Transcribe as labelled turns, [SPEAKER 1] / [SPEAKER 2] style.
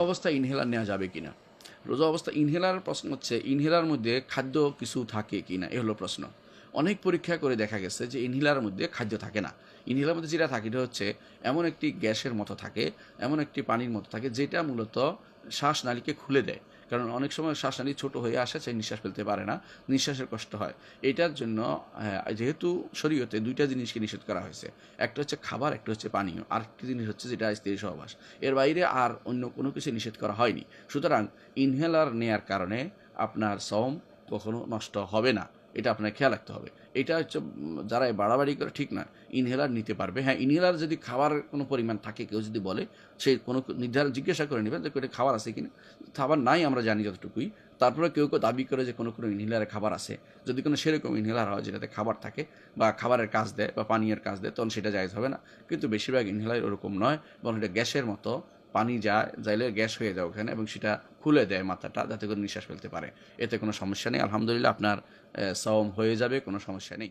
[SPEAKER 1] অবস্থায় ইনহেলার নেওয়া যাবে কিনা? রোজা অবস্থা ইনহেলার প্রশ্ন হচ্ছে, ইনহেলার মধ্যে খাদ্য কিছু থাকে কিনা? এ হলো প্রশ্ন। অনেক পরীক্ষা করে দেখা গেছে যে ইনহিলার মধ্যে খাদ্য থাকে না। ইনহিলার মধ্যে যেটা থাকে এটা হচ্ছে এমন একটি গ্যাসের মতো থাকে এমন একটি পানির মতো থাকে যেটা মূলত শ্বাসনালীকে খুলে দেয়। কারণ অনেক সময় শ্বাসনালী ছোট হয়ে আসে সে নিঃশ্বাস ফেলতে পারে না নিঃশ্বাসের কষ্ট হয়। এটার জন্য হ্যাঁ, যেহেতু শরীয়তে দুইটা জিনিসকে নিষেধ করা হয়েছে একটা হচ্ছে খাবার একটা হচ্ছে পানীয় আর একটি জিনিস হচ্ছে যেটা স্ত্রী সহবাস। এর বাইরে আর অন্য কোনো কিছু নিষেধ করা হয়নি। সুতরাং ইনহেলার নেয়ার কারণে আপনার সম কখনো নষ্ট হবে না। এটা আপনার খেয়াল রাখতে হবে। এটা হচ্ছে যারা বাড়াবাড়ি করে, ঠিক না। ইনহেলার নিতে পারবে। হ্যাঁ ইনহেলার যদি খাবার কোনো পরিমাণ থাকে, কেউ যদি বলে, সে কোনো নির্ধারণ, জিজ্ঞাসা করে নেবেন যে, এটা খাবার আছে কিনা? খাবার নাই আমরা জানি যতটুকুই। তারপরে কেউ কেউ দাবি করে যে, কোনো কোনো ইনহেলারে খাবার আছে। যদি কোনো সেরকম ইনহেলার হয়, যেটাতে খাবার থাকে বা খাবারের কাজ দেয় বা পানীয়ের কাজ দেয়, তখন সেটা জায়জ হবে না। কিন্তু বেশিরভাগ ইনহেলার ওরকম নয়, বরং এটা গ্যাসের মতো। পানি যায় যাইলে গ্যাস হয়ে যায় ওখানে এবং সেটা খুলে দেয় মাথাটা যাতে করে নিঃশ্বাস ফেলতে পারে। এতে কোনো সমস্যা নেই। আলহামদুলিল্লাহ আপনার সওম হয়ে যাবে, কোনো সমস্যা নেই।